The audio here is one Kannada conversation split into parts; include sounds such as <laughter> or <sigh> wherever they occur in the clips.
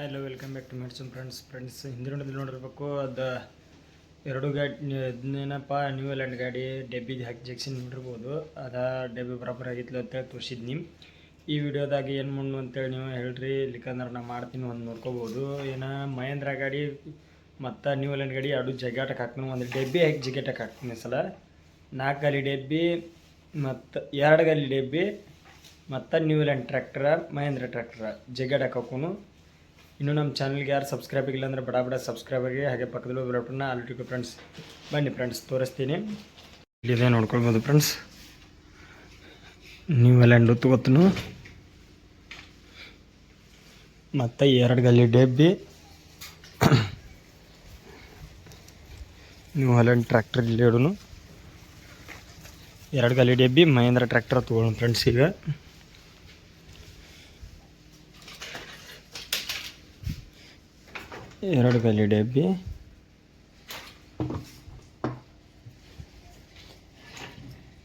Hi hello welcome back to medicine friends friends ಹಿಂದಿನದಲ್ಲಿ ನೋಡಿರ್ಬೇಕು, ಅದು ಎರಡು ಗಾಡಿ ಇದನ್ನೇನಪ್ಪ ನ್ಯೂ ಲ್ಯಾಂಡ್ ಗಾಡಿ ಡೆಬ್ಬಿಗೆ ಹಾಕಿ ಜೆಕ್ಸಿನ್ ನೋಡಿರ್ಬೋದು. ಅದು ಡೆಬ್ಬಿ ಬರಾಬರ್ ಆಗಿತ್ತು ಅಂತೇಳಿ ನಿಮ್ಮ ಈ ವಿಡಿಯೋದಾಗ ಏನು ಮಣ್ಣು ಅಂತೇಳಿ ನೀವು ಹೇಳ್ರಿ ಇಲ್ಲಿಕಂದ್ರೆ ನಾ ಮಾಡ್ತೀನಿ ಒಂದು ನೋಡ್ಕೋಬೋದು. ಏನ, ಮಹೇಂದ್ರ ಗಾಡಿ ಮತ್ತು ನ್ಯೂ ಲ್ಯಾಂಡ್ ಗಾಡಿ ಎರಡು ಜಗಾಟಕ್ಕೆ ಹಾಕ್ತೀನಿ, ಒಂದು ಡೆಬ್ಬಿ ಹಾಕಿ ಜಗಾಟಕ್ಕೆ ಹಾಕ್ತೀನಿ ಸಲ. ನಾಲ್ಕು ಗಾಲಿ ಡೆಬ್ಬಿ ಮತ್ತು ಎರಡು ಗಾಲಿ ಡೆಬ್ಬಿ ಮತ್ತು new land tractor Mahindra tractor ಜಗಾಟಕ್ಕೆ ಹಾಕೋನು. ಇನ್ನು ನಮ್ಮ ಚಾನಲ್ಗೆ ಯಾರು ಸಬ್ಸ್ಕ್ರೈಬ್ ಆಗಿಲ್ಲ ಅಂದರೆ ಬಡ ಬಡ ಆಗಿ, ಹಾಗೆ ಪಕ್ಕದಲ್ಲೂ ಬರೋಟನ್ನ ಆಲ್ಟಿಗೂ ಫ್ರೆಂಡ್ಸ್ ಬನ್ನಿ ಫ್ರೆಂಡ್ಸ್ ತೋರಿಸ್ತೀನಿ. ಇಲ್ಲಿದೆ ನೋಡ್ಕೊಳ್ಬೋದು ಫ್ರೆಂಡ್ಸ್ ನೀವು ಎಂಡು ತಗೋತನು ಮತ್ತು ಎರಡು ಗಲ್ಲಿ ಡೆಬ್ಬಿ. ನೀವು ಹಲ್ಯಾಂಡ್ ಟ್ರ್ಯಾಕ್ಟರ್ ಇಲ್ಲಿ ಎರಡು ಗಲ್ಲಿ ಡೆಬ್ಬಿ, ಮಹೇಂದ್ರ ಟ್ರ್ಯಾಕ್ಟರ್ ತೊಗೊಳ್ಳೋಣ ಫ್ರೆಂಡ್ಸ್ ಈಗ. ಎರಡು ಗಲ್ಲಿ ಬಿ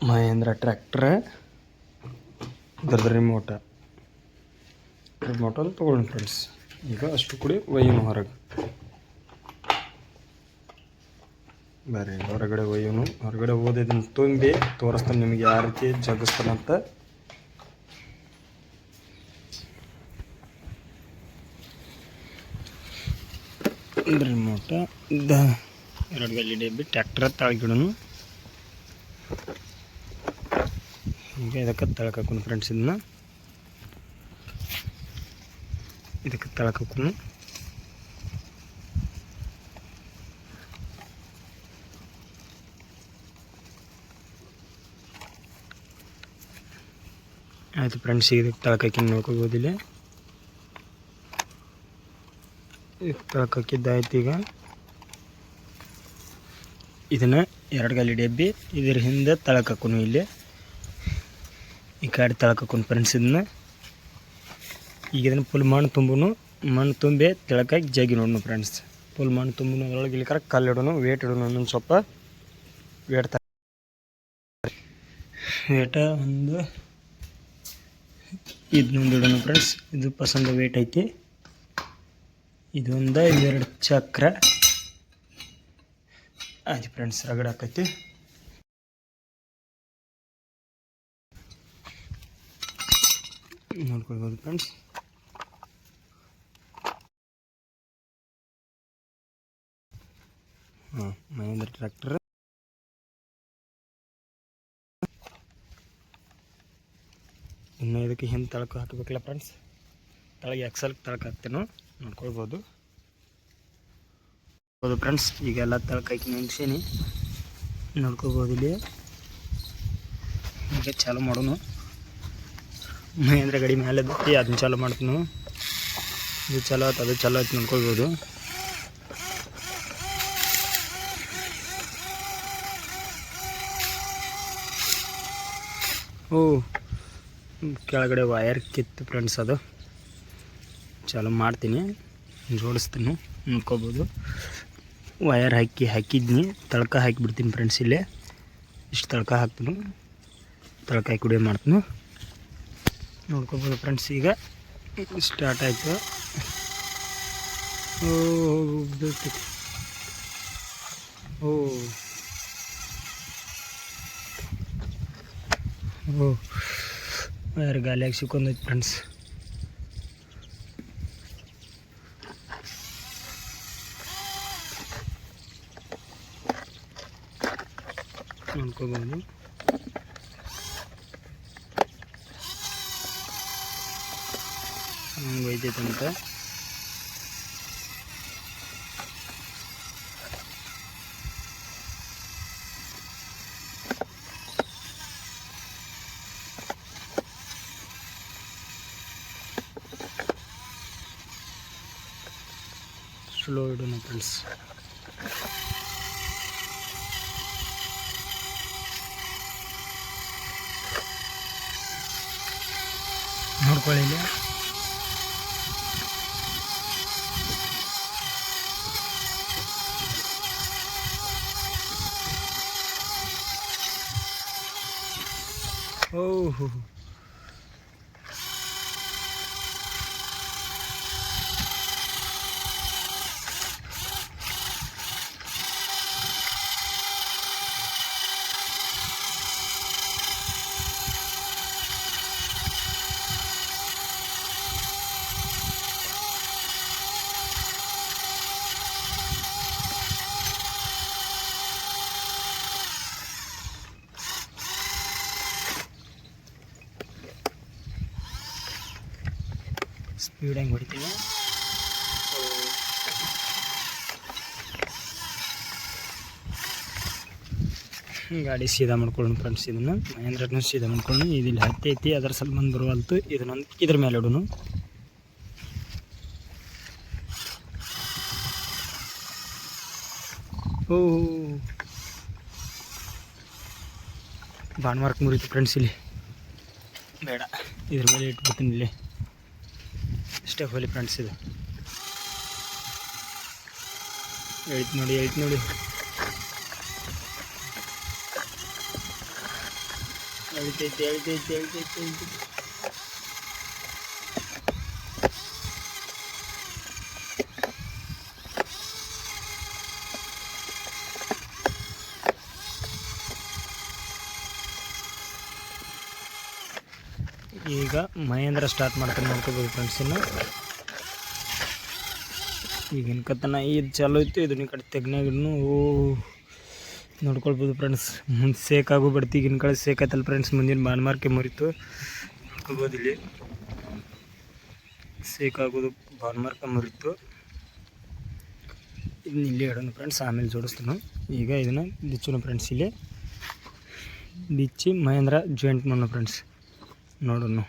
ಮಹೇಂದ್ರ ಟ್ರ್ಯಾಕ್ಟ್ರ. ಇದ್ರದ್ದು ರಿಮೋಟ ರಿಮೋಟಲ್ಲಿ ತೊಗೊಳ್ಳೋಣ ಫ್ರೆಂಡ್ಸ್ ಈಗ ಅಷ್ಟು ಕೂಡಿ ಒಯ್ಯೋನು ಹೊರಗೆ. ಬೇರೆ ಹೊರಗಡೆ ಒಯ್ಯೋನು. ಹೊರಗಡೆ ಓದಿದ್ದನ್ನು ತುಂಬಿ ತೋರಿಸ್ತಾನೆ ನಿಮಗೆ ಯಾವ ರೀತಿ ಜಗಿಸ್ತಾನಂತ ರಿಮೋಟ ದ ಎರಡು ಗಲ್ಲಿ ಡೆಬ್ಬಿ ಟ್ಯಾಕ್ಟ್ರ ತಳಗಿಡೋನು ಈಗ ಇದಕ್ಕೆ ತಳಕ ಫ್ರೆಂಡ್ಸ್ ಇದನ್ನ. ಇದಕ್ಕೆ ತಳಕ್ಕೆ ಹಾಕೋನು. ಆಯಿತು ಫ್ರೆಂಡ್ಸ್ ಇದಕ್ಕೆ ತಳಕ್ಕೆ ಹಾಕಿ ನೋಡ್ಕೋಬೋದಿಲ್ಲ ತಳಕ್ಕೆ ಹಾಕಿದ್ದಾಯ್ತು ಈಗ. ಇದನ್ನು ಎರಡು ಗಾಲಿ ಡಬ್ಬಿ ಇದ್ರ ಹಿಂದೆ ತಳಕ್ಕೆ ಹಾಕೋನು ಇಲ್ಲಿ. ಈ ಕಡೆ ತಳಕ್ಕೆ ಹಾಕೊಂಡು ಫ್ರೆಂಡ್ಸ್ ಇದನ್ನ. ಈಗ ಇದನ್ನು ಫುಲ್ ಮಣ್ಣು ತುಂಬನು, ಮಣ್ಣು ತುಂಬಿ ತೆಳಕಾಗಿ ಜಗ್ಗಿ ನೋಡೋಣ ಫ್ರೆಂಡ್ಸ್ ಫುಲ್ ಮಣ್ಣು ತುಂಬನು ಅದರೊಳಗೆ ಇಲ್ಲಿ ಕರ ಕಲ್ಲು ಇಡೋನು ವೇಟ್ ಇಡೋನು ಒಂದೊಂದು ಸ್ವಲ್ಪ. ವೇಟ್ ತ ವೇಟ ಒಂದು ಇದನ್ನೊಂದು ಇಡೋಣ ಫ್ರೆಂಡ್ಸ್ ಇದು ಪಸಂದ ವೇಟ್ ಐತಿ. ಇದೊಂದು ಎರಡು ಚಕ್ರ. ಆಯ್ತು ಫ್ರೆಂಡ್ಸ್ ರಗಡ ಆಕೈತಿ. ನೋಡ್ಕೊಳ್ಬೋದು ಫ್ರೆಂಡ್ಸ್ ಹಾಂ, ಮಹೇಂದ್ರ ಟ್ರ್ಯಾಕ್ಟರ್ ಇನ್ನು ಇದಕ್ಕೆ ಹಿಂದೆ ತಳಕ ಹಾಕಬೇಕಲ್ಲ ಫ್ರೆಂಡ್ಸ್ ತಳಗೆ ಎಕ್ಸಲ್ ತಳಕ ಹಾಕ್ತೇನೆ. ನೋಡ್ಕೊಳ್ಬೋದು ಹೌದು ಫ್ರೆಂಡ್ಸ್ ಈಗೆಲ್ಲ ತಳಕ ನೆನ್ಸೀನಿ ನೋಡ್ಕೋಬೋದು ಇಲ್ಲಿ. ಈಗ ಚಾಲು ಮಾಡೋನು. ಮಹೇಂದ್ರ ಗಡಿ ಮೇಲೆ ಬಿಟ್ಟು ಅದನ್ನ ಚಾಲು ಮಾಡ್ತೀನಿ. ಇದು ಚಲೋ ಆಯ್ತು, ಅದು ಚಲೋ ಆಯ್ತು ನೋಡ್ಕೊಳ್ಬೋದು ಓ, ಕೆಳಗಡೆ ವಯರ್ ಕಿತ್ತು ಫ್ರೆಂಡ್ಸ್ ಅದು. ಚಾಲು ಮಾಡ್ತೀನಿ. ಜೋಡಿಸ್ತೀನಿ. ನೋಡ್ಕೋಬೋದು ವಯರ್ ಹಾಕಿ, ಹಾಕಿದ್ನಿ. ತಳ್ಕ ಹಾಕಿಬಿಡ್ತೀನಿ ಫ್ರೆಂಡ್ಸ್ ಇಲ್ಲೇ. ಇಷ್ಟು ತಳ್ಕ ಹಾಕ್ತೀನಿ. ತಳ್ಕ ಹಾಕಿ ಕುಡಿಯೋ ಮಾಡ್ತೀನಿ. ನೋಡ್ಕೋಬೋದು ಫ್ರೆಂಡ್ಸ್ ಈಗ. ಸ್ಟಾರ್ಟ್ ಆಯಿತು. ಓ ಓ. ವಯರ್ ಗಾಲಿಯಾಗಿ ಸಿಕ್ಕೊಂಡೈತೆ ಫ್ರೆಂಡ್ಸ್ ನೋಡ್ಕೋಬೋದು ಹಂಗೆ ಒಯ್ದೈತಂತ ಸ್ಲೋ ಇಡೋಣ ಫ್ರೆಂಡ್ಸ್ ನೋಡ್ಕೊಳ್ಳಿ ಇಲ್ಲಿ ಓಹೋ. ಸ್ಪೀಡ್ ಹೆಂಗೆ ಹೊಡಿತೀನಿ ಗಾಡಿ ಸೀದಾ ಮಾಡ್ಕೊಳ್ಳೋಣ ಫ್ರೆಂಡ್ಸ್ ಇದನ್ನು. ಮಹೇಂದ್ರನ ಸೀದಾ ಮಾಡ್ಕೊಳ್ಳೋಣ. ಇದಿಲ್ಲಿ ಹತ್ತಿ ಐತಿ ಅದರ ಸಲ್ಮಾನ್ ಬರುವಲ್ತು ಇದನ್ನೊಂದು ಇದ್ರ ಮೇಲೆ ಇಡೋನು ಓ ಬಾಣ್ ಮಾರ್ಕ್ ಮುರಿತು ಫ್ರೆಂಡ್ಸ್ ಇಲ್ಲಿ. ಬೇಡ. ಇದ್ರ ಮೇಲೆ ಇಟ್ಬಿಡ್ತೀನಿ ಇಲ್ಲಿ. ಅಷ್ಟೇ ಹೋಲಿ ಫ್ರೆಂಡ್ಸ್ ಇದು. ಹೇಳ್ತು ನೋಡಿ ಎಳ್ತು ನೋಡಿ. ಎಳ್ತೈತೆ ಎಳ್ತೈತೆ ಎಳ್ತೈತೆ ಎಳಿತೈತೆ ಈಗ ಮಹೇಂದ್ರ ಸ್ಟಾರ್ಟ್ ಮಾಡ್ತಾನೆ ನೋಡ್ಕೋಬೋದು ಫ್ರೆಂಡ್ಸ್ ಇನ್ನು. ಈಗ ಇನ್ಕತನ ಇದು ಚಾಲು ಇತ್ತು ಇದನ್ನ ಕಡೆ ತೆಗ್ನಾಗಿನ್ನು ಓ, ನೋಡ್ಕೊಳ್ಬೋದು ಫ್ರೆಂಡ್ಸ್ ಮುಂದೆ ಸೇಕಾಗೂ ಬಿಡ್ತು, ಈಗಿನ ಕಡೆ ಸೇಕಾಯ್ತಲ್ಲ ಫ್ರೆಂಡ್ಸ್ ಮುಂದಿನ ಮಾರ್ಕೆ ಮುರಿತು. ನೋಡ್ಕೋಬೋದು ಇಲ್ಲಿ. ಸೇಕ್ ಆಗೋದು ಬಾನ್ಮಾರ್ಕ ಮುರಿತು. ಇದನ್ನ ಇಲ್ಲಿ ಇಡೋಣ ಫ್ರೆಂಡ್ಸ್ ಆಮೇಲೆ ಜೋಡಿಸ್ತಾನು. ಈಗ ಇದನ್ನು ಬಿಚ್ಚೋಣ ಫ್ರೆಂಡ್ಸ್ ಇಲ್ಲಿ. ಬಿಚ್ಚಿ ಮಹೇಂದ್ರ ಜಾಯಿಂಟ್ ಮಾಡೋಣ ಫ್ರೆಂಡ್ಸ್ ನೋಡೋಣ.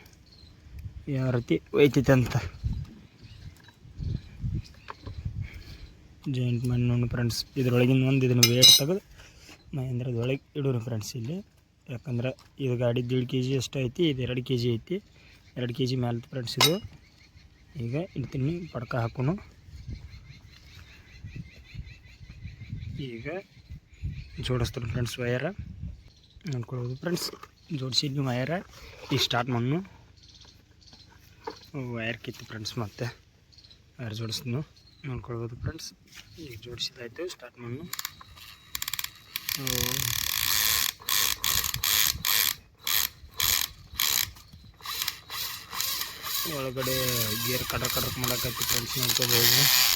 ಯಾವ ರೀತಿ ಒಯ್ತೈತೆ ಅಂತ. ಜಾಯಿಂಟ್ ಮಣ್ಣು ಫ್ರೆಂಡ್ಸ್ ಇದ್ರೊಳಗಿನ ಒಂದು ಇದನ್ನು ವೇಟ್ ತೆಗೆದು ಮಹೇಂದ್ರದೊಳಗೆ ಇಡೋಣ ಫ್ರೆಂಡ್ಸ್ ಇಲ್ಲಿ. ಯಾಕಂದ್ರೆ ಇದು ಗಾಡಿ ದೀಡ್ ಕೆ ಜಿ ಅಷ್ಟು ಐತಿ, ಇದು ಎರಡು ಕೆ ಜಿ ಐತಿ. ಎರಡು ಕೆ ಜಿ ಮ್ಯಾಲ ಫ್ರೆಂಡ್ಸ್ ಇದು. ಈಗ ಇಡ್ತೀನಿ, ಪಡ್ಕ ಹಾಕೋಣ ಈಗ ಜೋಡಿಸ್ತಾರೆ ಫ್ರೆಂಡ್ಸ್ ವಯರ ನೋಡ್ಕೊಳ್ಬೋದು ಫ್ರೆಂಡ್ಸ್ ಜೋಡಿಸಿದ್ನಿ ವಯರ ಈಗ ಸ್ಟಾರ್ಟ್ ಮಣ್ಣು. ವಯರ್ ಕಿತ್ತು ಫ್ರೆಂಡ್ಸ್ ಮತ್ತೆ. ವಯರ್ ಜೋಡಿಸಿದ್ನು. ನೋಡ್ಕೊಳ್ಬೋದು ಫ್ರೆಂಡ್ಸ್ ಈಗ ಜೋಡಿಸಿದಾಯ್ತು ಸ್ಟಾರ್ಟ್ ಮಣ್ಣು. ಒಳಗಡೆ ಗೇರ್ ಕಡ್ರ ಕಡಕ್ ಮಾಡೋಕ್ಕೈತಿ ಫ್ರೆಂಡ್ಸ್ ನೋಡ್ಕೋಬೋದು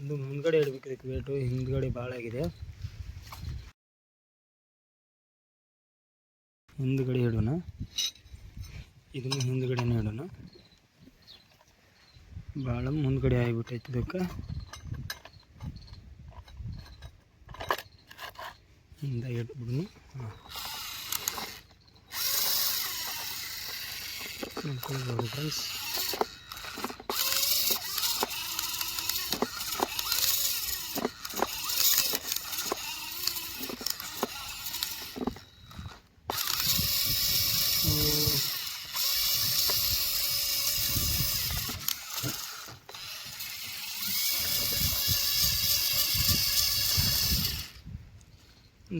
ಒಂದು ಇದಕ್ಕೆ ವೇಟು ಹಿಂದ್ಗಡೆ ಭಾಳ ಆಗಿದೆ. ಹಿಂದ್ಗಡೆ ಇಡೋಣ. ಇದನ್ನು ಹಿಂದ್ಗಡೆನೇ ಇಡೋಣ. ಭಾಳ ಮುಂದ್ಗಡೆ ಆಗಿಬಿಟ್ಟೈತೆ ಇದಕ್ಕೆ. ಹಿಂದೆ ಇಟ್ಬಿಡೋಣ ಹಾಂ. ಫ್ರೆಂಡ್ಸ್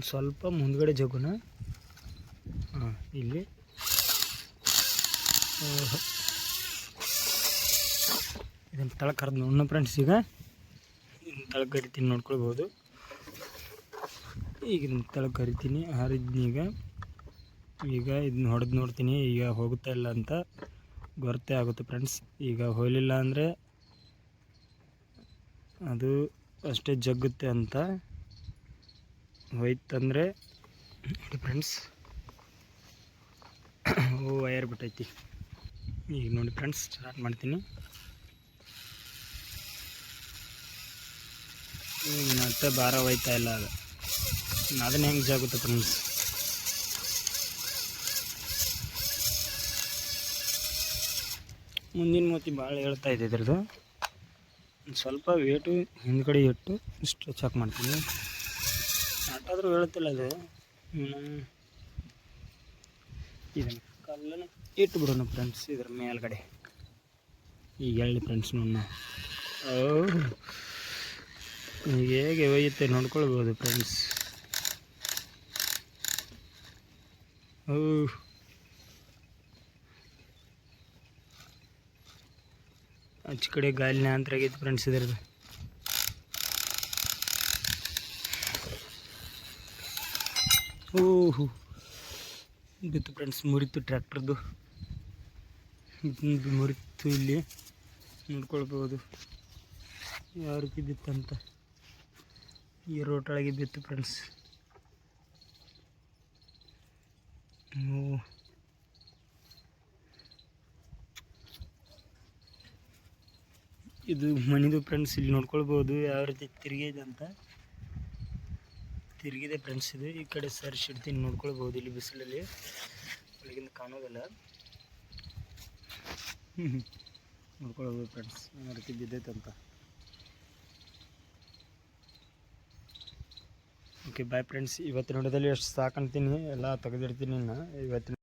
ಒಂದು ಸ್ವಲ್ಪ ಮುಂದ್ಗಡೆ ಜಗುನ ಹಾಂ ಇಲ್ಲಿ. ಇದನ್ನು ತಳ ಕರೆದು ನೋಡೋಣ ಫ್ರೆಂಡ್ಸ್ ಈಗ ತಳ ಕರಿತೀನಿ ನೋಡ್ಕೊಳ್ಬೋದು. ಈಗ ಇದನ್ನು ತಳ ಕರಿತೀನಿ ಹಾರಿದ್ನಿ ಈಗ. ಈಗ ಇದನ್ನ ಹೊಡೆದು ನೋಡ್ತೀನಿ, ಈಗ ಹೋಗುತ್ತಾ ಇಲ್ಲ ಅಂತ ಗೊರತೆ ಆಗುತ್ತೆ ಫ್ರೆಂಡ್ಸ್. ಈಗ ಹೋಗಲಿಲ್ಲ ಅಂದರೆ ಅದು ಅಷ್ಟೇ ಜಗ್ಗುತ್ತೆ ಅಂತ. ಹೋಯ್ತಂದರೆ, ನೋಡಿ ಫ್ರೆಂಡ್ಸ್ <coughs> ಓ ವಯರ್ ಬಿಟ್ಟೈತಿ. ಈಗ ನೋಡಿ ಫ್ರೆಂಡ್ಸ್ ಸ್ಟಾರ್ಟ್ ಮಾಡ್ತೀನಿ. ಮತ್ತೆ ಭಾರ ಹೋಯ್ತಾ ಇಲ್ಲ ಅದು. ಅದನ್ನ ಹೆಂಗೆ ಜಾಗುತ್ತೆ ಫ್ರೆಂಡ್ಸ್ ಮುಂದಿನ ಮೂತಿ ಭಾಳ ಹೇಳ್ತಾ ಇದೆ ಇದ್ರದ್ದು. ಸ್ವಲ್ಪ ವೇಟು ಹಿಂದ್ಗಡೆ ಇಟ್ಟು ಸ್ಟ್ರೆಚ್ ಹಾಕಿ ಮಾಡ್ತೀನಿ. ಆಟಾದರೂ ಹೇಳುತ್ತಿಲ್ಲ ಅದು. ಇದನ್ನು ಕಲ್ಲನ್ನು ಇಟ್ಟು ಬಿಡೋಣ ಫ್ರೆಂಡ್ಸ್ ಇದ್ರ ಮೇಲ್ಗಡೆ. ಈಗ ಹೇಳಿ ಫ್ರೆಂಡ್ಸ್ ನನ್ನ ಹೇಗೆ ಒಯ್ಯುತ್ತೆ ನೋಡ್ಕೊಳ್ಬೋದು ಫ್ರೆಂಡ್ಸ್ ಓ. ಆಚೆ ಕಡೆ ಗಾಲಿನ ಅಂತರಾಗಿತ್ತು ಫ್ರೆಂಡ್ಸ್ ಇದ್ರದ್ದು. ಓಹೋ. ಬಿತ್ತು ಫ್ರೆಂಡ್ಸ್ ಮುರಿತು ಟ್ರ್ಯಾಕ್ಟರ್ದು ಮುರಿತು ಇಲ್ಲಿ ನೋಡ್ಕೊಳ್ಬೋದು. ಯಾವ ರೀತಿ ಬಿತ್ತಂತ? ಈ ರೋಟೊಳಗೆ ಬಿತ್ತು ಫ್ರೆಂಡ್ಸ್ ಇದು ಮನಿದು ಫ್ರೆಂಡ್ಸ್ ಇಲ್ಲಿ ನೋಡ್ಕೊಳ್ಬೋದು. ಯಾವ ರೀತಿ ತಿರುಗಿದೆ ಅಂತ ತಿರುಗಿದೆ ಫ್ರೆಂಡ್ಸ್ ಇದು ಈ ಕಡೆ ಸರ್ ಶಿಡ್ತೀನಿ ನೋಡ್ಕೊಳ್ಬೋದು ಇಲ್ಲಿ ಬಿಸಿಲಲ್ಲಿ. ಒಳಗಿಂದ ಕಾಣೋದಿಲ್ಲ. ನೋಡ್ಕೊಳ್ಬೋದು ಫ್ರೆಂಡ್ಸ್ ರೀತಿ ಅಂತ. ಓಕೆ ಬಾಯ್ ಫ್ರೆಂಡ್ಸ್ ಇವತ್ತಿನ ವಿಡಿಯೋದಲ್ಲಿ ಎಷ್ಟು ಸಾಕಂತೀನಿ, ಎಲ್ಲ ತೆಗೆದಿರ್ತೀನಿ ಇನ್ನು. ಇವತ್ತಿನ